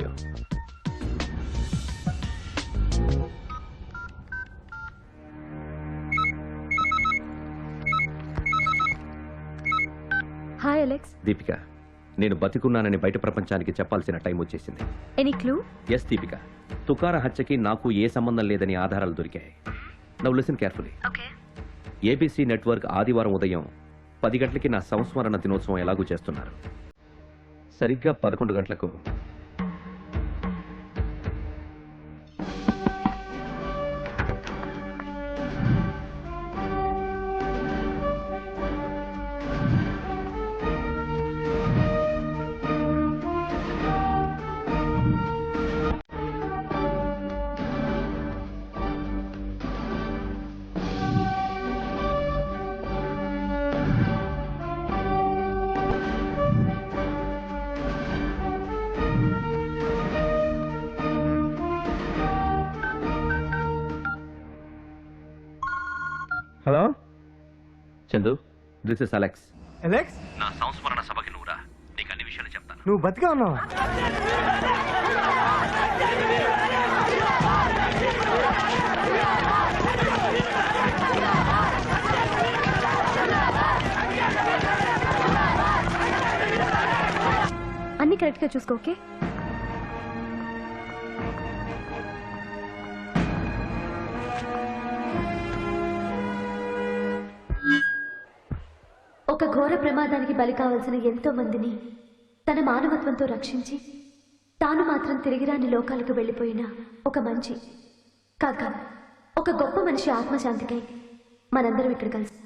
You hi Alex Deepika నేను బతికున్నానని బయట ప్రపంచానికి చెప్పాల్సిన టైం వచ్చేసింది. ఎనీ క్లూ ఎస్ దీపిక తుకార హత్యకి నాకు ఏ సంబంధం లేదని ఆధారాలు దొరికాయి. నవ్వు లిసన్ కేర్ఫుల్లీ ఏబీసీ నెట్వర్క్ ఆదివారం ఉదయం పది గంటలకి నా సంస్మరణ దినోత్సవం ఎలాగూ చేస్తున్నారు. సరిగ్గా పదకొండు గంటలకు Chandu this is Alex Alex నా సంస్మరణ సభకి నువ్వురా నీకు అన్ని విషయాలు చెప్తాను. నువ్వు బతిగా ఉన్నావా? అన్ని కరెక్ట్గా చూసుకో ఓకే? ప్రమాదానికి బలి కావాల్సిన ఎంతో మందిని తన మానవత్వంతో రక్షించి తాను మాత్రం తిరిగిరాని లోకాలకు వెళ్ళిపోయిన ఒక మంచి కాక ఒక గొప్ప మనిషి ఆత్మశాంతికై మనందరం ఇక్కడ కలిసి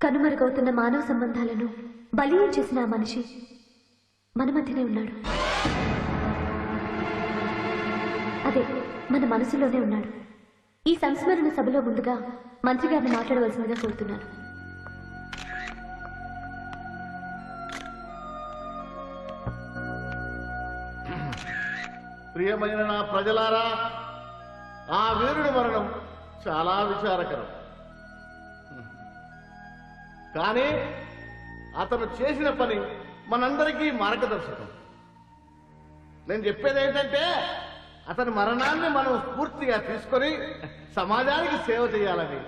కనుమరుగవుతున్న మానవ సంబంధాలను బలీయం చేసిన ఆ మనిషి మన మధ్యనే ఉన్నాడు. అదే మన మనసులోనే ఉన్నాడు. ఈ సంస్మరణ సభలో ముందుగా మంత్రి గారిని మాట్లాడవలసిందిగా కోరుతున్నాను. ప్రియమైన నా ప్రజలారా ఆ వీరుడి మరణం చాలా విచారకరం. కానీ అతను చేసిన పని మనందరికీ మార్గదర్శకం. నేను చెప్పేది ఏంటంటే అతని మరణాన్ని మనం స్ఫూర్తిగా తీసుకొని సమాజానికి సేవ చేయాలని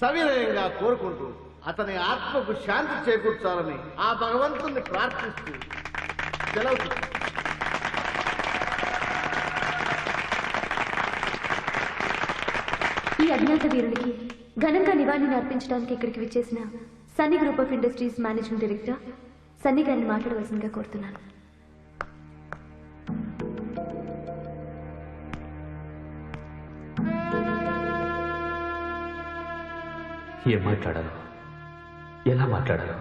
సవినయంగా కోరుకుంటూ అతని ఆత్మకు శాంతి చేకూర్చాలని ఆ భగవంతుని ప్రార్థిస్తూ సెలవు తీసుకుంటాను. ఈ అజ్ఞాత వీరునికి ఘనంగా నివాళిని అర్పించడానికి ఇక్కడికి విచ్చేసిన Sunny group of industries managing director Sunny గారిని మాట్లాడవలసిందిగా కోరుతున్నాను. ఏం మాట్లాడాలో? ఎలా మాట్లాడాలో?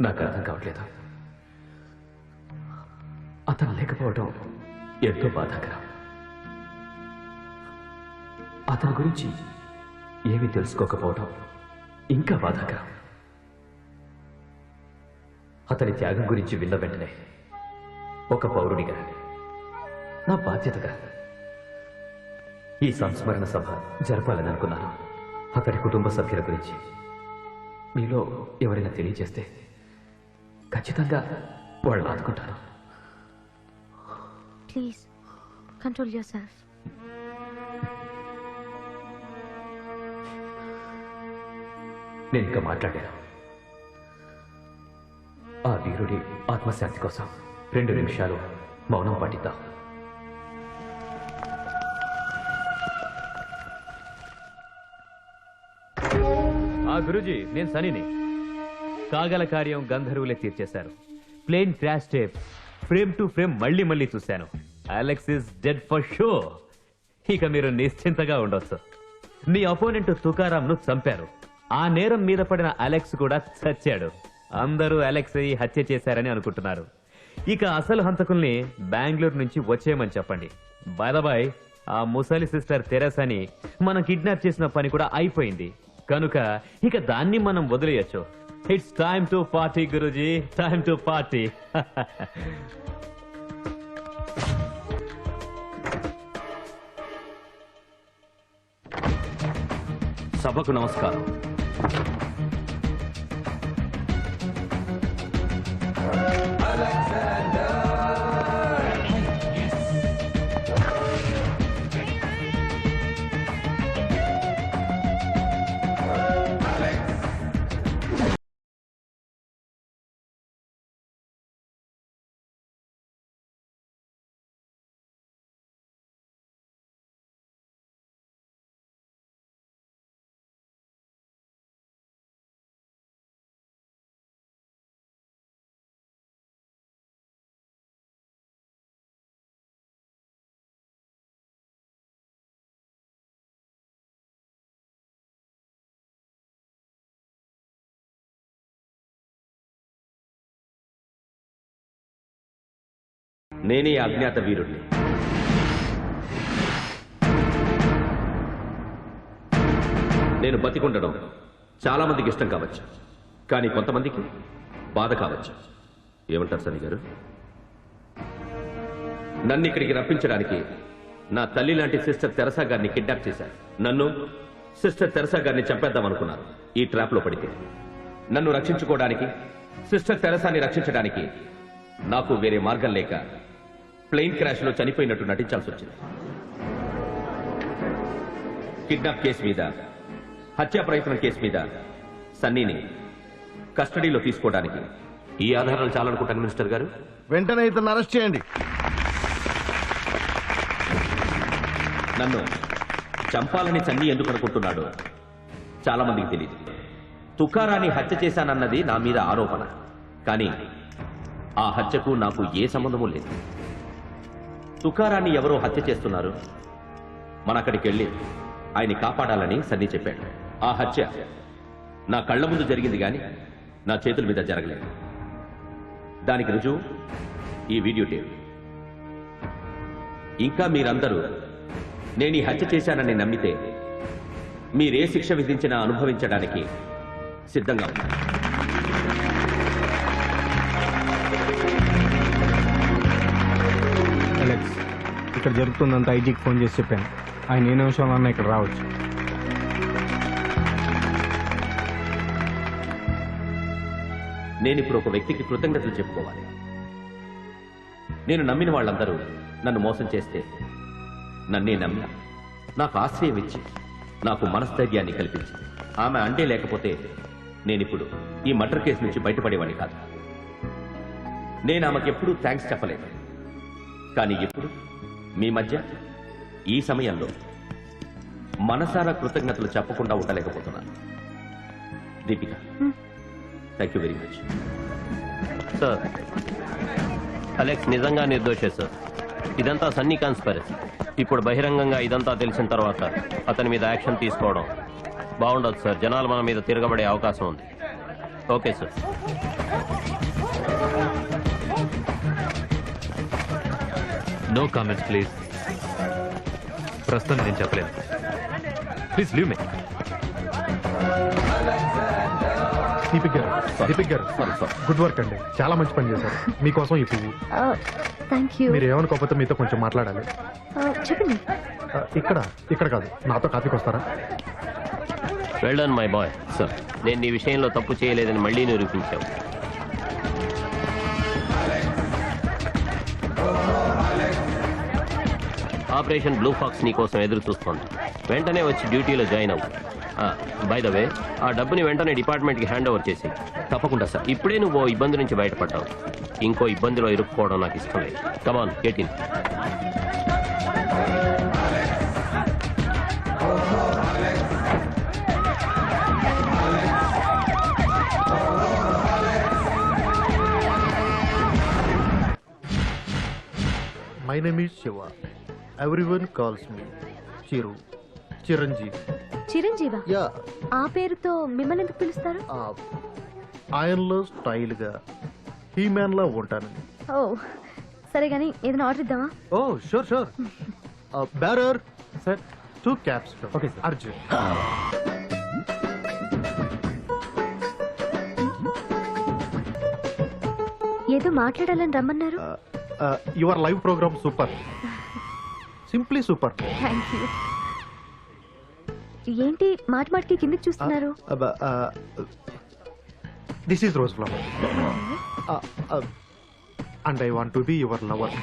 నాకు అర్థం కావట్లేదు. అతను లేకపోవడం ఎంతో బాధాకరం. అతని గురించి ఏమీ తెలుసుకోకపోవడం ఇంకా బాధాకరం. అతని త్యాగం గురించి విన్న వెంటనే ఒక పౌరుడిగా నా బాధ్యతగా ఈ సంస్మరణ సభ జరపాలని అనుకున్నాను. అతడి కుటుంబ సభ్యుల గురించి మీలో ఎవరైనా తెలియజేస్తే ఖచ్చితంగా వాళ్ళు ఆదుకుంటారు. ప్లీజ్ కంట్రోల్ యువర్ సెల్ఫ్ నేను ఇంకా మాట్లాడాను. ఆ వీరుడి ఆత్మశాంతి కోసం రెండు నిమిషాలు మౌనం పాటిద్దాం. ఆ గురుజీ నేను సనీని. కాగల కార్యం గంధర్వులే తీర్చేశారు. Plane crash tape frame to frame మళ్ళీ మళ్ళీ చూశాను. Alex is dead for sure ఇక మీరు నిశ్చింతగా ఉండొచ్చు. మీ అపోనెంట్ తుకారాంను చంపారు. ఆ నేరం మీద పడిన అలెక్స్ కూడా చచ్చాడు. అందరూ అలెక్స్ అయి హత్య చేశారని అనుకుంటున్నారు. ఇక అసలు హంతకుల్ని బెంగళూరు నుంచి వచ్చేయమని చెప్పండి. బాయ్ ఆ ముసలి సిస్టర్ తెరసని మనం కిడ్నాప్ చేసిన పని కూడా అయిపోయింది. కనుక ఇక దాన్ని మనం వదిలేయచ్చు. It's time to party guruji. Time to party సభకు నమస్కారం. Thank you. నేనే అజ్ఞాత వీరుడిని నేను బతికుండడం చాలా మందికి ఇష్టం కావచ్చు. కానీ కొంతమందికి బాధ కావచ్చు. ఏమంటారు సని గారు? నన్ను ఇక్కడికి రప్పించడానికి నా తల్లి లాంటి సిస్టర్ తెరసా గారిని కిడ్నాప్ చేశారు. నన్ను సిస్టర్ తెరసా గారిని చంపేద్దాం అనుకున్నారు. ఈ ట్రాప్లో పడితే నన్ను రక్షించుకోవడానికి సిస్టర్ తెరసాని రక్షించడానికి నాకు వేరే మార్గం లేక ప్లేన్ క్రాష్లో చనిపోయినట్టు నటించాల్సి వచ్చింది కిడ్నాప్ కేసు మీద హత్యా ప్రయత్నం కేసు మీద సన్నీని కస్టడీలో తీసుకోవడానికి ఈ ఆధారాలు చాలనుకుంటాను మినిస్టర్ గారు? వెంటనే ఇతను అరెస్ట్ చేయండి. నన్ను చంపాలని సన్నీ ఎందుకు అనుకుంటున్నాడు చాలా మందికి తెలియదు తుకారాన్ని హత్య చేశానన్నది నా మీద ఆరోపణ. కానీ ఆ హత్యకు నాకు ఏ సంబంధము లేదు. తుకారాన్ని ఎవరో హత్య చేస్తున్నారు? మన అక్కడికి వెళ్ళి ఆయన్ని కాపాడాలని సన్నీ చెప్పాడు. ఆ హత్య నా కళ్ళ ముందు జరిగింది కానీ నా చేతుల మీద జరగలేదు. దానికి రుజువు ఈ వీడియో టేప్. ఇంకా మీరందరూ నేను ఈ హత్య చేశానని నమ్మితే మీరే శిక్ష విధించినా అనుభవించడానికి సిద్ధంగా ఉన్నారు. ఇక్కడ జరుగుతుందంత ఐజీకి ఫోన్ చేసి చెప్పాను. ఆయన ఏ నిమిషంలోనే ఇక్కడ రావచ్చు. నేను ఇప్పుడు ఒక వ్యక్తికి కృతజ్ఞతలు చెప్పుకోవాలి. నేను నమ్మిన వాళ్ళందరూ నన్ను మోసం చేస్తే నన్నే నమ్మి నాకు ఆశ్రయం ఇచ్చి నాకు మనస్థైర్యాన్ని కల్పించింది ఆమె అంటే లేకపోతే నేనిప్పుడు ఈ మర్డర్ కేసు నుంచి బయటపడేవాడిని కాదు. నేను ఆమెకు ఎప్పుడూ థ్యాంక్స్ చెప్పలేదు. కానీ ఇప్పుడు మీ మధ్య ఈ సమయంలో మనసారా కృతజ్ఞతలు చెప్పకుండా ఉండలేకపోతున్నాను. Deepika thank you very much sir Alex నిజంగా నిర్దోషే సార్ ఇదంతా సన్నీ కాన్స్పరసీ ఇప్పుడు బహిరంగంగా ఇదంతా తెలిసిన తర్వాత అతని మీద యాక్షన్ తీసుకోవడం బాగుండదు సార్ జనాలు మన మీద తిరగబడే అవకాశం ఉంది. Okay sir no comments please ప్రస్తుతం నేను చెప్పలేను. ప్లీజ్ లీవ్ మీ దీపిక్ గారు దీపిక్ గారు గుడ్ వర్క్ అండి. చాలా మంచి పని చేశారు. మీకోసం ఈ పువ్వు థ్యాంక్ యూ మీరు ఏమనుకోకపోతే మీతో కొంచెం మాట్లాడాలి. చెప్పండి. ఇక్కడ ఇక్కడ కాదు. నాతో కాఫీకి వస్తారా? Well done my boy sir నేను నీ విషయంలో తప్పు చేయలేదని మళ్ళీ నిరూపించావు. ఆపరేషన్ బ్లూ ఫాక్స్ నీ కోసం ఎదురు చూస్తోంది. వెంటనే వచ్చి డ్యూటీలో జాయిన్ అవ్వు. బై ద వే ఆ డబ్బుని వెంటనే డిపార్ట్మెంట్కి హ్యాండ్ ఓవర్ చేసి తప్పకుండా సార్. ఇప్పుడే నువ్వు ఓ ఇబ్బంది నుంచి బయటపడ్డావు. ఇంకో ఇబ్బందిలో ఇరుక్కోవడం నాకు ఇష్టం లేదు. Come on get My name is Shiva. Shiva everyone calls me Chiru Chiranjeevi? Chiranjeeva yeah. ఆ పేరుతో మిమ్మల్ని ఎందుకు పిలుస్తారు? ఆయనలో స్టైల్గా హీ మ్యాన్లా ఉంటానని ఓ సరే కానీ ఏదైనా ఆర్డర్ ఇద్దామా? ఓ sure sure. Bearer. Sir. Two cups Okay, sir. Arjun ఏదో మాట్లాడాలని రమ్మన్నారు? Your live program super simply super. Thank you. ఏంటి మాటి మాటికి కిందకి చూస్తున్నారు? This is rose flower. And I want to be your lover.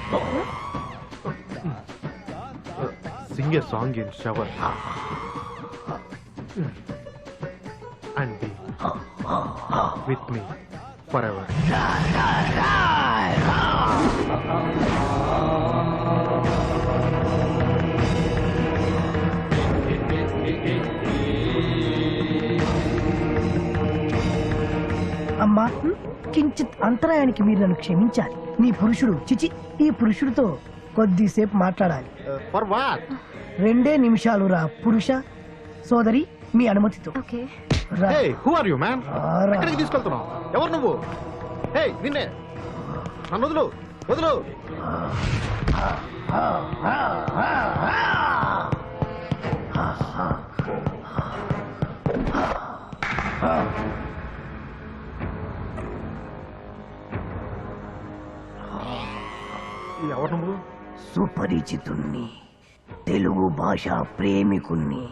Sing a song in shower. And be with me forever. కించిత్ అంతరాయానికి మీరు నన్ను క్షమించాలి మీ పురుషుడు చిచి ఈ పురుషుడితో కొద్దిసేపు మాట్లాడాలి ఫర్ వాట్ రెండే నిమిషాలు రా పురుష సోదరి మీ అనుమతితో ఓకే రా. Hey who are you man రారా. ఎక్కడికి తీసుకెళ్తున్నావు ఎవరు నువ్వు హే నిన్నే నన్ను వదులు వదులు ఎవరు నువ్వు సుపరిచితుణ్ణి తెలుగు భాష ప్రేమికుణ్ణి.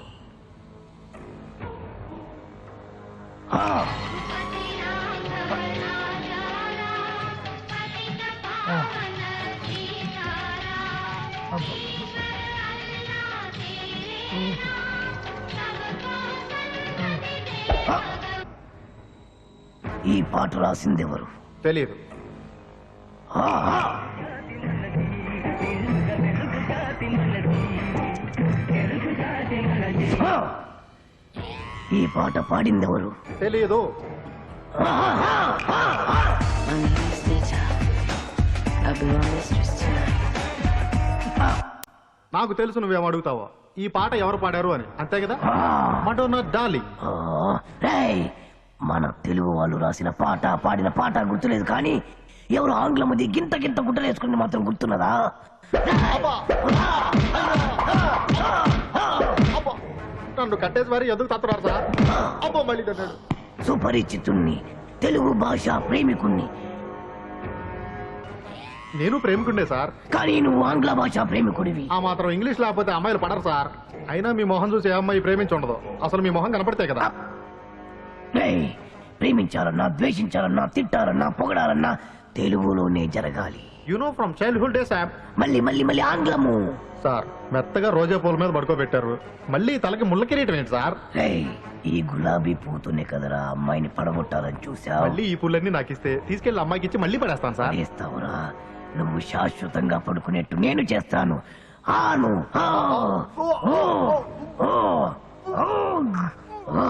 ఈ పాట రాసిందెవరు? తెలియదు ఈ పాట తెలియదు your mistress tonight. నాకు తెలుసు నువ్వేం అడుగుతావో. ఈ పాట ఎవరు పాడారు అని. అంతే కదా? మటోనా డాలి! మన తెలుగు వాళ్ళు రాసిన పాట పాడిన పాట గుర్తులేదు కానీ ఎవరు ఆంగ్లమది గింత గింత గుట్టలేసుకుని మాత్రం గుర్తున్నదా! నన్ను కట్టేసి మరి ఎందుకు తత్తున్నారు సార్? అబ్బో మళ్ళీ తన్నాడు. సుపరిచితుణ్ణి తెలుగు భాష ప్రేమికుణ్ణి. నేను ప్రేమికుండే సార్. కానీ నువ్వు ఆంగ్ల భాష ప్రేమికుడివి. ఆ మాత్రం ఇంగ్లీష్ లేకపోతే అమ్మాయిలు పడరు సార్. అయినా మీ మొహం చూసి ఏ అమ్మాయి ప్రేమించి ఉండదు అసలు మీ మొహం కనపడితే కదా. రేయ్! ప్రేమించాలన్నా ద్వేషించాలన్నా తిట్టాలన్నా పొగడాలన్నా తెలుగులోనే జరగాలి. You know from childhood days app మళ్ళీ మళ్ళీ మళ్ళీ ఆంగ్లము సార్ మెత్తగా రోజా పూల మీద పడుకోబెట్టారు మళ్ళీ తలకి ముళ్ళ కిరీటం ఏంటి సార్ రేయ్ ఈ గులాబీ పూతోనే కదరా అమ్మాయిని పడగొట్టాలని చూసావు మళ్ళీ ఈ పూలన్నీ నాకు ఇస్తే తీసుకెళ్ళి అమ్మాయికి ఇచ్చి మళ్ళీ పడేస్తాను సార్ చేస్తావురా నువ్వు శాశ్వతంగా పడుకునేట్టు నేను చేస్తాను ఆను ఆ, ఓ, ఓ, ఓ, ఆ,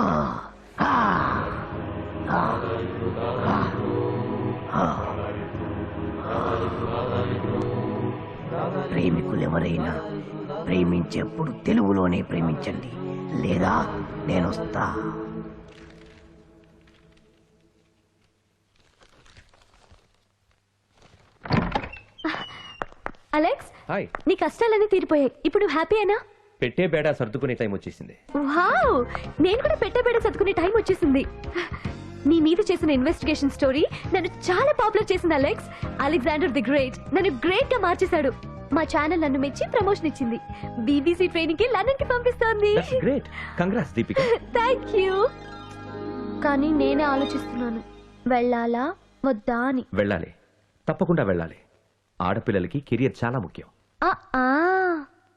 ప్రేమికులెవరైనా ప్రేమించేప్పుడు తెలుగులోనే ప్రేమించండి. లేదా నేనొస్తా. Alex hi. నీ కష్టాలన్నీ తీరిపోయాయి. ఇప్పుడు హ్యాపీ అయినా? పెట్టే బేడా సర్దుకునే టైం వచ్చేసింది. వావ్! నేను కూడా పెట్టబెడ చదువుకునే టైం వచ్చేసింది. నీ మీద చేసిన ఇన్వెస్టిగేషన్ స్టోరీ నన్ను చాలా పాపులర్ చేసింది అలెక్స్. అలెగ్జాండర్ ది గ్రేట్ నన్ను గ్రేట్గా మార్చేశాడు. మా ఛానల్ నన్ను మెచ్చి ప్రమోషన్ ఇచ్చింది. బీబీసీ ట్రైనింగ్కి లండన్కి పంపిస్తోంది. Great congrats Deepika thank you కానీ నేనే ఆలోచిస్తున్నాను. వెళ్ళాలా? వద్దా అని. వెళ్ళాలి. తప్పకుండా వెళ్ళాలి. ఆడపిల్లలకి కెరియర్ చాలా ముఖ్యం. ఆ, ఆ,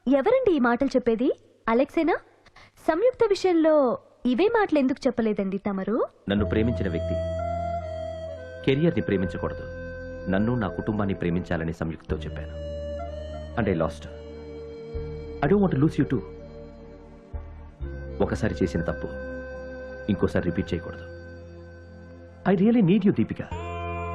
ఎవరండి ఈ మాటలు చెప్పేది? అలెక్సేనా? సంయుక్త విషయంలో ఇవే మాటలు ఎందుకు చెప్పలేదండి తమరు? నన్ను ప్రేమించిన వ్యక్తి. కెరియర్ని ప్రేమించకూడదు. నన్ను నా కుటుంబాన్ని ప్రేమించాలని సంయుక్తతో చెప్పాను. And I lost I don't want lose you too ఒకసారి చేసిన తప్పు ఇంకోసారి రిపీట్ చేయకూడదు. I really need you Deepika